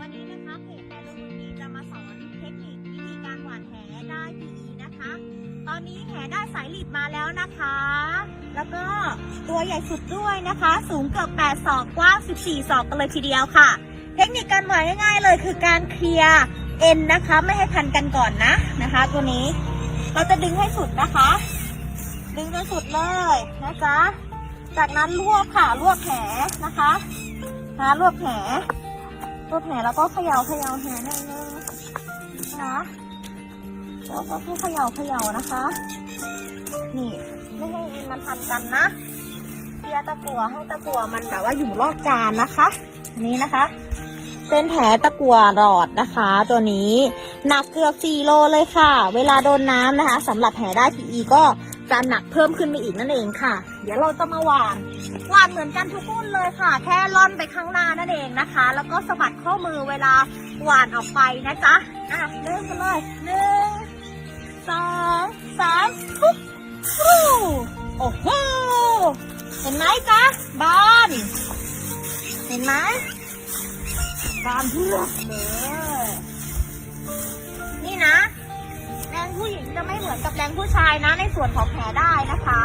วันนี้นะคะเพจแหลุงบุญมีจะมาสอนเทคนิควิธีการหวานแหได้ดีนะคะ ตอนนี้แหได้สายหลีดมาแล้วนะคะ แล้วก็ตัวใหญ่สุดด้วยนะคะ สูงเกือบ8ศอกกว้าง14ศอกกันเลยทีเดียวค่ะ เทคนิคการหวานง่ายๆเลยคือการเคลียร์เอ็นนะคะ ไม่ให้พันกันก่อนนะนะคะ ตัวนี้เราจะดึงให้สุดนะคะ ดึงจนสุดเลยนะจ๊ะจากนั้นลวกค่ะลวกแผลนะคะนะลวกแผล ลวกแผลแล้วก็เขย่าเขย่าแผลหนึ่งนึงนะแล้วก็เขย่าเขย่านะคะ นี่ไม่ให้มันพันกันนะเคลียร์ตะกัวให้ตะกัวมันแบบว่าอยู่รอบจานนะคะ นี้นะคะ เป็นแผลตะกัวหลอดนะคะ ตัวนี้หนักเกือบ4โลเลยค่ะ เวลาโดนน้ำนะคะสำหรับแผลได้ทีอีก็จะหนักเพิ่มขึ้นไปอีกนั่นเองค่ะ เดี๋ยวเราจะมาหวาน หวานเหมือนกันทุกรุ่นเลยค่ะ แค่ล่อนไปข้างหน้านั่นเอง นะคะ แล้วก็สะบัดข้อมือเวลาหวานออกไปนะจ๊ะอะเริ่มกันเลยหนึ่งสองสามปุ๊บฟูโอ้โหเห็นไหมจ๊ะบานเห็นไหมบานเพื่อเลยนี่นะ แรงผู้หญิงจะไม่เหมือนกับแรงผู้ชายนะ ในส่วนของแผลได้นะคะ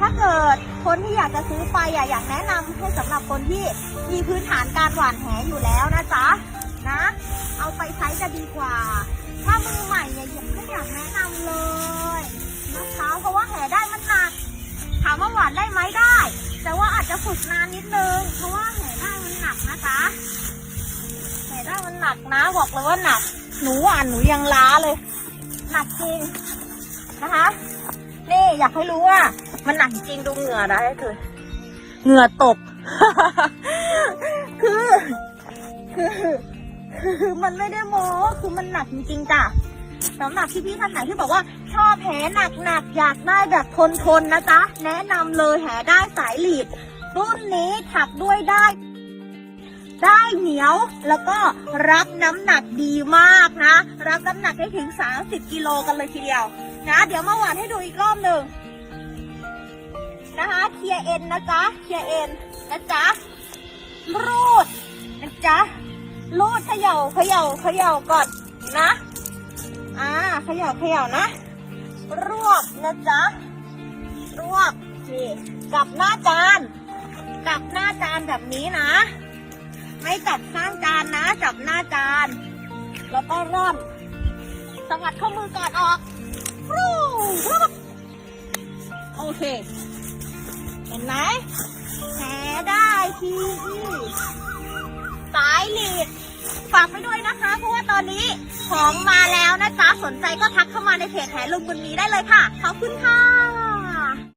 ถ้าเกิดคนที่อยากจะซื้อไปอะอยากแนะนำให้สำหรับคนที่มีพื้นฐานการหว่านแหอยู่แล้วนะจ๊ะนะ เอาไปใช้จะดีกว่า ถ้ามือใหม่เนี่ยยังไม่อยากแนะนำเลยนะคะเพราะว่าแหได้มันหนักถามว่าหวานได้ไหมได้ แต่ว่าอาจจะฝึกนานนิดนึง เพราะว่าแหได้มันหนักนะจ๊ะแหได้มันหนักนะบอกเลยว่าหนัก หนูหวานหนูยังล้าเลย หนักจริงนะคะ นี่อยากให้รู้ว่า มันหนักจริงดูเหงื่อได้เถอะเหงื่อตก คือคือคือมันไม่ได้โม้คือมันหนักจริงๆจ้ะสำหรับพี่ๆท่านไหนที่บอกว่า ชอบแหหนักๆอยากได้แบบทนๆนะจ๊ะ แนะนำเลยแหได้สายหลีดรุ่นนี้ถักด้วยได้ ได้เหนียวแล้วก็รับน้ำหนักดีมากนะ รับน้ำหนักได้ถึง 30 กิโลกันเลยทีเดียวนะ เดี๋ยวมาหวานให้ดูอีกรอบหนึ่ง นะคะเคลียร์เอ็นนะจ๊ะเคลียร์เอ็นนะจ๊ะรูดนะจ๊ะรูดเขย่าเขย่าเขย่าก่อนนะอ่าเขย่าเขย่านะ รวบนะจ๊ะรวบนี่กลับหน้าจานกลับหน้าจานแบบนี้นะ ไม่กลับข้างจานนะจับหน้าจานแล้วก็ร่อนสวัดข้อมือก่อนออกรูฟรูโอเค ห็นไหมแหได้ที่สายหลีดฝากไปด้วยนะคะเพราะว่าตอนนี้ของมาแล้วนะจ๊ะสนใจก็ทักเข้ามาในเพจแหลุงบุญมีได้เลยค่ะ ขอบคุณค่ะ